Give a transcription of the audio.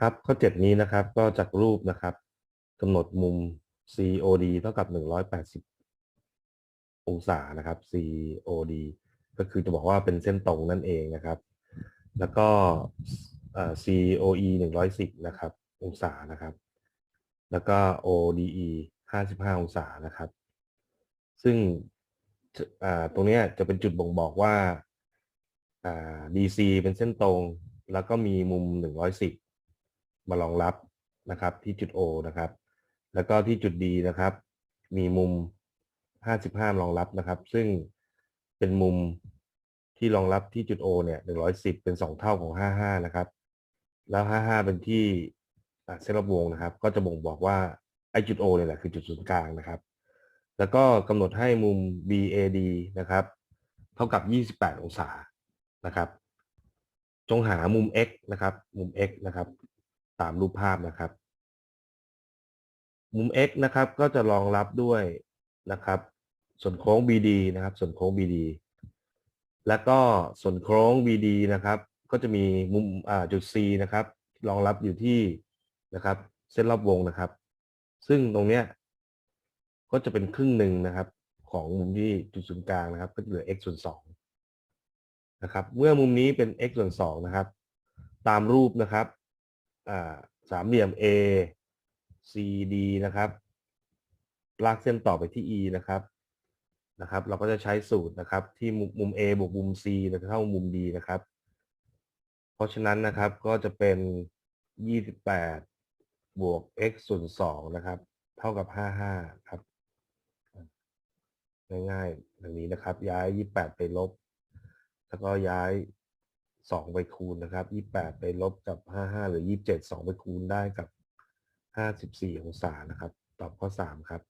ครับข้อเจ็ดนี้นะครับก็จากรูปนะครับกำหนดมุม COD เท่ากับ 180 องศานะครับ COD ก็คือจะบอกว่าเป็นเส้นตรงนั่นเองนะครับ แล้วก็เอ่อ COE 110 นะครับ องศานะครับ แล้วก็ ODE 55 องศานะครับ ซึ่งตรงนี้จะเป็นจุดบ่งบอกว่าอ่า DC เป็นเส้นตรง แล้วก็มีมุม 110 มารองรับนะครับที่จุด O นะครับ แล้วก็ที่จุด D นะครับ มีมุม 55 รองรับนะครับ ซึ่งเป็นมุมที่รองรับที่จุด O เนี่ย 110 เป็น 2 เท่าของ 55 นะครับ แล้ว 55 เป็นที่เส้นรอบวงนะครับ ก็จะบ่งบอกว่าไอ้จุด O เนี่ยแหละคือจุดศูนย์กลางนะครับ แล้วก็กำหนดให้มุม BAD นะครับ เท่ากับ 28 องศานะครับ จงหามุม x นะครับ มุม x นะครับ ตามรูปภาพนะครับ มุม x นะครับก็จะรองรับด้วยนะครับ ส่วนโค้ง BD นะครับ ส่วนโค้ง BD แล้วก็ส่วนโค้ง BD นะครับ ก็จะมีมุมจุด C นะครับ รองรับอยู่ที่นะครับ เส้นรอบวงนะครับ ซึ่งตรงเนี้ยก็จะเป็นครึ่งหนึ่งนะครับ ของมุมที่จุดศูนย์กลางนะครับ ก็เหลือ x ส่วนสองนะครับ เมื่อมุมนี้เป็น x ส่วนสองนะครับ ตามรูปนะครับ สามเหลี่ยม A CD นะครับ ลากเส้นต่อไปที่ E นะครับนะครับ เราก็จะใช้สูตรนะครับ ที่มุม A บวกมุม C จะเท่ามุม D นะครับ เพราะฉะนั้นนะครับก็จะเป็น 28 บวก x ส่วน2นะครับ เท่ากับ 55 ครับ ง่ายๆอย่างนี้นะครับ ย้าย 28 ไปลบ แล้วก็ย้าย 2 ไปคูณนะครับ 28 ไปลบกับ 55 หรือ 27 2 ไปคูณได้กับ 54 องศานะครับ ตอบข้อ 3 ครับ